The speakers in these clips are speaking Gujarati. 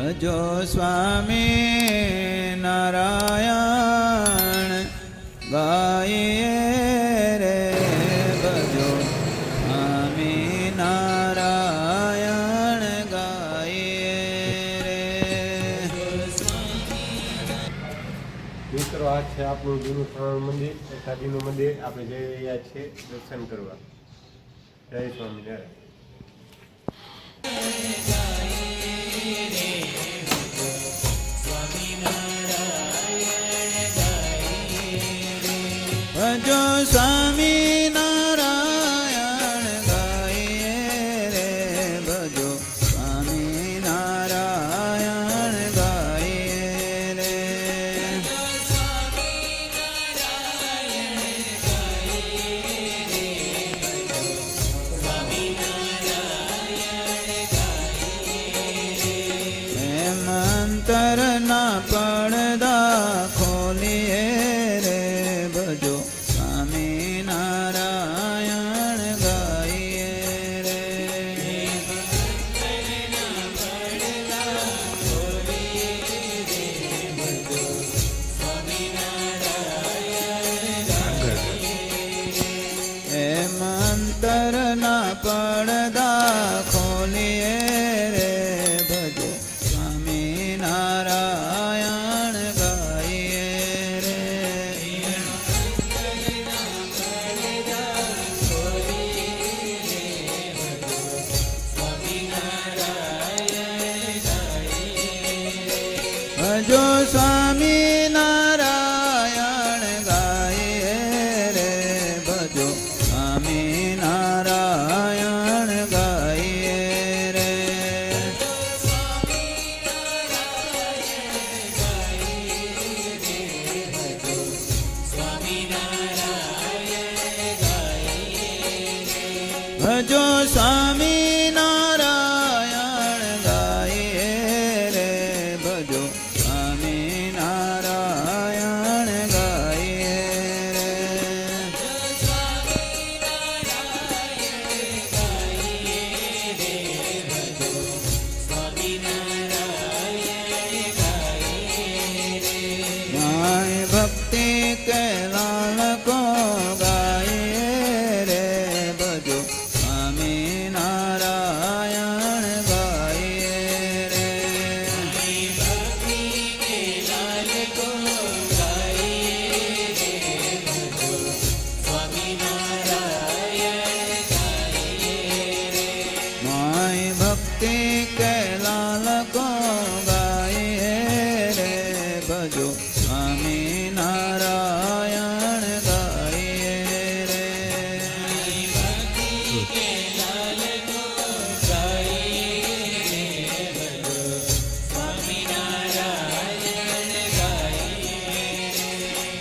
ભજો સ્વામી નારાયણ ગાયે રે ભજો સ્વામી નારાયણ ગાયે રે. મિત્રો, આ છે આપણું જૂનું શ્રવણ મંદિર સાદીનું મંદિર. આપણે જઈ રહ્યા છીએ દર્શન કરવા. જય સ્વામિનારાયણ ભજો ના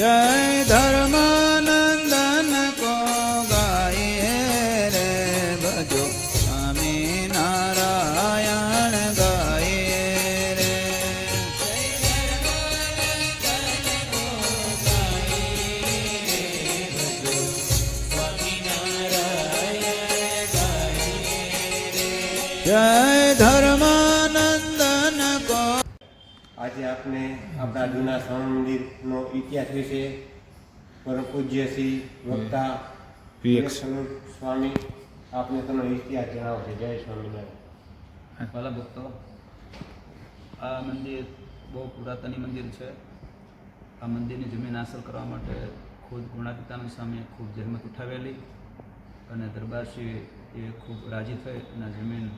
જય ધર્માનંદન કો ગાઈએ રે ભજો સ્વામી નારાયણ ગાઈએ રે જય કો આજે આપને આપણા જૂના શ્રવણ મંદિરનો ઇતિહાસ વિશે પરમ પૂજ્ય શ્રી વક્તા સ્વામી આપને તેનો ઇતિહાસ જણાવશે. જય સ્વામિનારાયણ. વાલા ભક્તો આ મંદિર બહુ પુરાતન મંદિર છે. આ મંદિરની જમીન હાંસલ કરવા માટે ખુદ ગુણાતીતાનંદ સ્વામીએ ખૂબ જહેમત ઉઠાવેલી અને દરબારશ્રી એ ખૂબ રાજી થઈ અને જમીન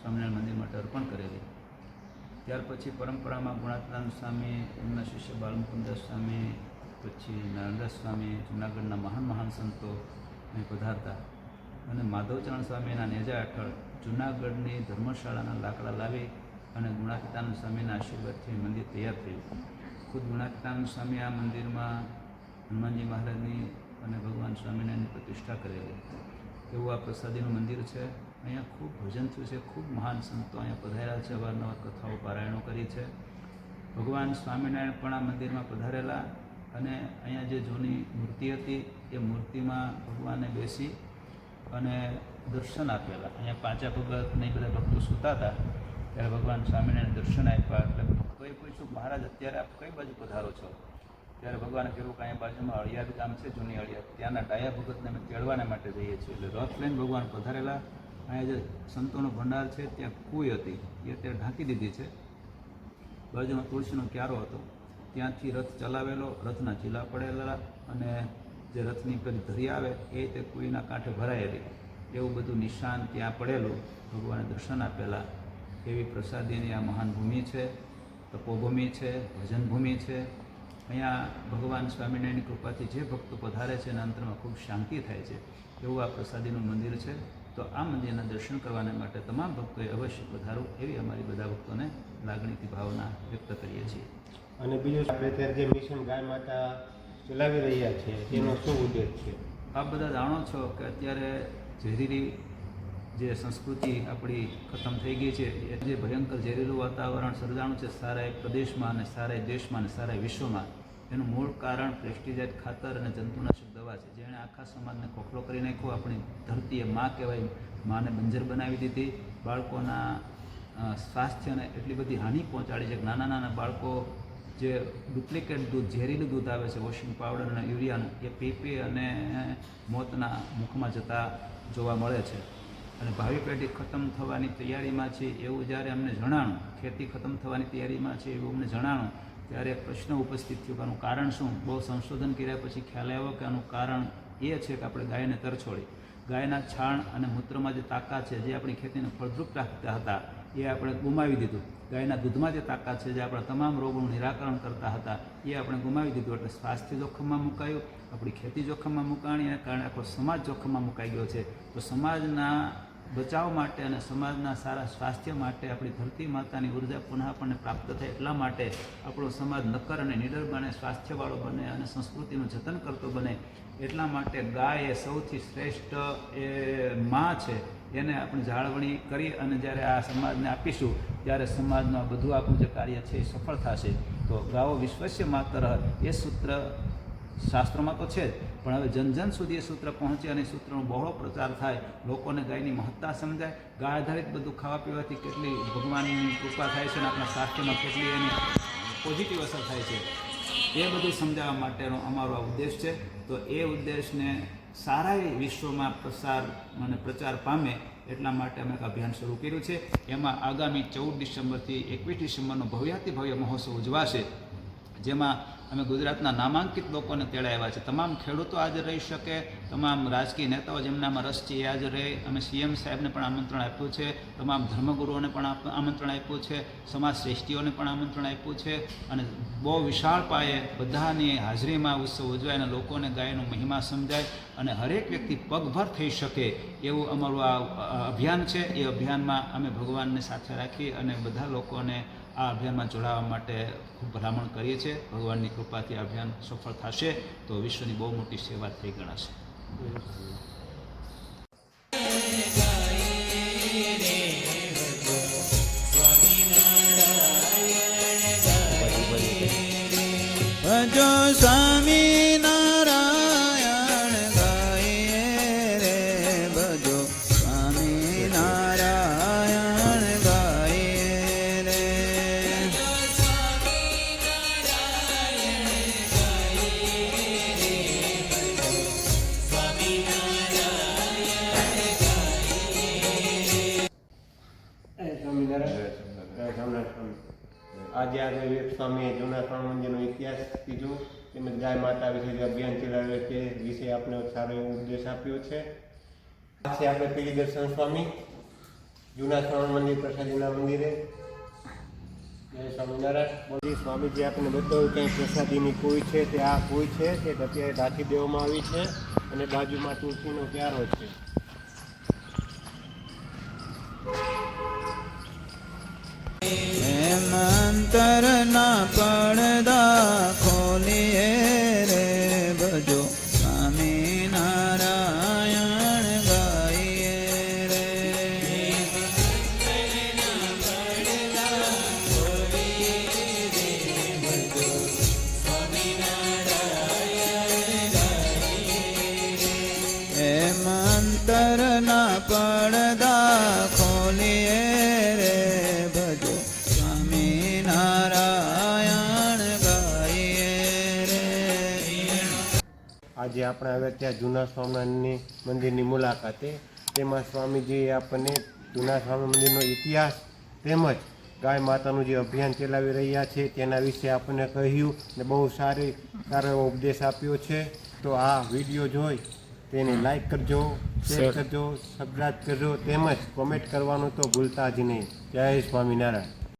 સ્વામિનારાયણ મંદિર માટે અર્પણ કરેલી. ત્યાર પછી પરંપરામાં ગુણાતીતાનંદ સ્વામી, એમના શિષ્ય બાલમુકુદાસ સ્વામી, પછી નારાયણદાસ સ્વામી, જૂનાગઢના મહાન મહાન સંતો અહીં પધારતા. અને માધવચરણ સ્વામીના નેજા હેઠળ જૂનાગઢની ધર્મશાળાના લાકડા લાવી અને ગુણાતીતાનંદ સ્વામીના આશીર્વાદથી મંદિર તૈયાર થયું. ખુદ ગુણાતીતાનંદ સ્વામી આ મંદિરમાં હનુમાનજી મહારાજની અને ભગવાન સ્વામિનારાયણની પ્રતિષ્ઠા કરેલી. એવું આ પ્રસાદીનું મંદિર છે. અહીંયા ખૂબ ભજન થયું છે, ખૂબ મહાન સંતો અહીંયા પધારેલા છે, અવારનવાર કથાઓ પારાયણો કરી છે. ભગવાન સ્વામિનારાયણ પણ આ મંદિરમાં પધારેલા અને અહીંયા જે જૂની મૂર્તિ હતી, એ મૂર્તિમાં ભગવાને બેસી અને દર્શન આપેલા. અહીંયા પાંચા ભગત ને બધા ભક્તો સૂતા હતા, ત્યારે ભગવાન સ્વામિનારાયણ દર્શન આપ્યા. એટલે ભક્તોએ પૂછ્યું, મહારાજ, અત્યારે આપ કઈ બાજુ પધારો છો? ત્યારે ભગવાને કહેવું કે અહીંયા બાજુમાં અળિયાદ ગામ છે, જૂની અળિયાદ ત્યાંના ડાયા ભગતને અમે તેડવાને માટે જઈએ છીએ. એટલે રથ લઈને ભગવાન પધારેલા. અહીંયા જે સંતોનો ભંડાર છે, ત્યાં કુઈ હતી. એ અત્યારે ઢાંકી દીધી છે. બાજુમાં તુલસીનો ક્યારો હતો. ત્યાંથી રથ ચલાવેલો, રથના ચીલા પડેલા અને જે રથની પેલી ધરી આવે, એ તે કુઈના કાંઠે ભરાયેલી. એવું બધું નિશાન ત્યાં પડેલું. ભગવાને દર્શન આપેલા. એવી પ્રસાદીની આ મહાન ભૂમિ છે, તપોભૂમિ છે ભજન ભૂમિ છે. અહીંયા ભગવાન સ્વામિનારાયણની કૃપાથી જે ભક્તો પધારે છે, એના અંતરમાં ખૂબ શાંતિ થાય છે. એવું આ પ્રસાદીનું મંદિર છે. તો આ મંદિરના દર્શન કરવાને માટે તમામ ભક્તોએ અવશ્ય વધારો એવી અમારી બધા ભક્તોને લાગણીથી ભાવના વ્યક્ત કરીએ છીએ. અને બીજું આપણે અત્યારે જે મિશન ગાય માતા ચલાવી રહ્યા છે તેનો શું ઉદ્દેશ છે? આપ બધા જાણો છો કે અત્યારે ઝેરીલી જે સંસ્કૃતિ આપણી ખતમ થઈ ગઈ છે એ જે ભયંકર ઝેરીલું વાતાવરણ સર્જાણું છે સારા પ્રદેશમાં અને સારા દેશમાં અને સારા વિશ્વમાં એનું મૂળ કારણ પેસ્ટિસાઇડ, ખાતર અને જંતુનાશક દવા છે. જેણે આખા સમાજને ખોખલો કરી નાખ્યો. આપણી ધરતીએ માં કહેવાય, માને બંજર બનાવી દીધી. બાળકોના સ્વાસ્થ્યને એટલી બધી હાનિ પહોંચાડી છે નાના નાના બાળકો જે ડુપ્લિકેટ દૂધ, ઝેરીલું દૂધ આવે છે, વોશિંગ પાવડર અને યુરિયાનું, એ પી પી અને મોતના મુખમાં જતા જોવા મળે છે. અને ભાવિ પેઢી ખતમ થવાની તૈયારીમાં છે એવું જ્યારે અમને જણાણું, ખેતી ખતમ થવાની તૈયારીમાં છે એવું અમને જણાણું ત્યારે પ્રશ્ન ઉપસ્થિત થયો કે આનું કારણ શું? બહુ સંશોધન કર્યા પછી ખ્યાલ આવ્યો કે આનું કારણ એ છે કે આપણે ગાયને તરછોડી. ગાયના છાણ અને મૂત્રમાં જે તાકાત છે, જે આપણી ખેતીને ફળદ્રુપ રાખતા હતા, એ આપણે ગુમાવી દીધું. ગાયના દૂધમાં જે તાકાત છે, જે આપણા તમામ રોગોનું નિરાકરણ કરતા હતા, એ આપણે ગુમાવી દીધું. એટલે સ્વાસ્થ્ય જોખમમાં મુકાયું, આપણી ખેતી જોખમમાં મુકાણી એના કારણે આખો સમાજ જોખમમાં મુકાઈ ગયો છે. તો સમાજના બચાવ માટે અને સમાજના સારા સ્વાસ્થ્ય માટે આપણી ધરતી માતાની ઊર્જા પુનઃ આપણને પ્રાપ્ત થાય એટલા માટે આપણો સમાજ નક્કર અને નિડર બને સ્વાસ્થ્યવાળો બને અને સંસ્કૃતિનું જતન કરતો બને એટલા માટે ગાય એ સૌથી શ્રેષ્ઠ એ માં છે. એને આપણે જાળવણી કરી અને જ્યારે આ સમાજને આપીશું, ત્યારે સમાજનું આ બધું આપણું જે કાર્ય છે એ સફળ થશે. તો ગાઓ વિશ્વસ્ય માતર એ સૂત્ર શાસ્ત્રોમાં તો છે જ. પણ હવે જન જન સુધી એ સૂત્ર પહોંચે અને સૂત્રનો બહોળો પ્રચાર થાય, લોકોને ગાયની મહત્તા સમજાય, ગાય આધારિત બધું ખાવા પીવાથી કેટલી ભગવાનની કૃપા થાય છે અને આપણા સ્વાસ્થ્યમાં કેટલી એની પોઝિટિવ અસર થાય છે. એ બધું સમજાવવા માટેનો અમારો આ ઉદ્દેશ છે. તો એ ઉદ્દેશને સારા વિશ્વમાં પ્રસાર અને પ્રચાર પામે એટલા માટે અમે એક અભિયાન શરૂ કર્યું છે. એમાં આગામી ચૌદ ડિસેમ્બરથી એકવીસ ડિસેમ્બરનો ભવ્યાતિ ભવ્ય મહોત્સવ ઉજવાશે, જેમાં અમે ગુજરાતના નામાંકિત લોકોને તેડાવ્યા છે. તમામ ખેડૂતો હાજર રહી શકે, તમામ રાજકીય નેતાઓ જેમનામાં રસ છે એ હાજર રહે. અમે સીએમ સાહેબને પણ આમંત્રણ આપ્યું છે, તમામ ધર્મગુરુઓને પણ આમંત્રણ આપ્યું છે સમાજ શ્રેષ્ઠીઓને પણ આમંત્રણ આપ્યું છે અને બહુ વિશાળ પાયે બધાની હાજરીમાં ઉત્સવ ઉજવાય અને લોકોને ગાયનો મહિમા સમજાય અને હરેક વ્યક્તિ પગભર થઈ શકે એવું અમારું આ અભિયાન છે. એ અભિયાનમાં અમે ભગવાનને સાથે રાખી અને બધા લોકોને આ અભિયાનમાં જોડાવા માટે ખૂબ ભલામણ કરીએ છીએ. ભગવાનની કૃપાથી આ અભિયાન સફળ થશે તો વિશ્વની બહુ મોટી સેવા થઈ ગણાશે. સ્વામી આજે સ્વામીએ જૂના સ્વામી મંદિરનો ઇતિહાસ કીધું. તેમજ ગાય માતા વિશે જે અભિયાન ચલાવ્યો છે વિશે આપણે સારો એવો ઉપદેશ આપ્યો છે. આ છે આપણે પીડી દર્શન સ્વામી. જૂના સ્વામી મંદિર, પ્રસાદીના મંદિરે. જય સ્વામિનારાયણ. બોલી. સ્વામીજી આપણે બતાવ્યું કે પ્રસાદીની કોઈ છે, તે આ કોઈ છે, તે અત્યારે ઢાંકી દેવામાં આવી છે અને બાજુમાં તુલસીનો ક્યારો છે. હેમાંતરના પડદા ખોલીએ રે ભજો. સ્વામી નારાયણ ગાઈએ રે. હેમાંતરના પડદા આજે આપણે આવ્યા ત્યાં જૂના સ્વામિનારાયણની મંદિરની મુલાકાતે. તેમાં સ્વામીજીએ આપણને જૂના સ્વામી મંદિરનો ઇતિહાસ તેમજ ગાય માતાનું જે અભિયાન ચલાવી રહ્યા છે તેના વિશે આપણને કહ્યું ને બહુ સારી સારો એવો ઉપદેશ આપ્યો છે. તો આ વીડિયો જોઈ તેને લાઈક કરજો શેર કરજો સબસ્ક્રાઈબ કરજો તેમજ કોમેન્ટ કરવાનું તો ભૂલતા જ નહીં. જય સ્વામિનારાયણ.